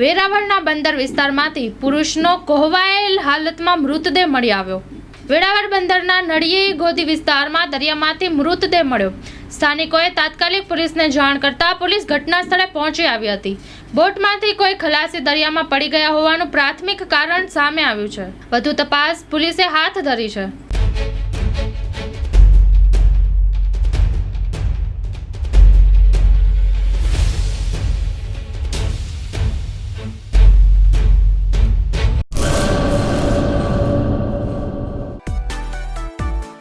વેરાવળના બંદર વિસ્તારમાંથી પુરુષનો કોહવાયેલ હાલતમાં મૃતદેહ મળી આવ્યો. વેરાવળ બંદરના નળિયે ગોદી વિસ્તારમાં દરિયામાંથી મૃતદેહ મળ્યો. સ્થાનિકોએ તાત્કાલિક પોલીસને જાણ કરતા પોલીસ ઘટના સ્થળે પહોંચી આવી હતી. બોટમાંથી કોઈ ખલાસી દરિયામાં પડી ગયા હોવાનું પ્રાથમિક કારણ સામે આવ્યું છે. વધુ તપાસ પોલીસે હાથ ધરી છે.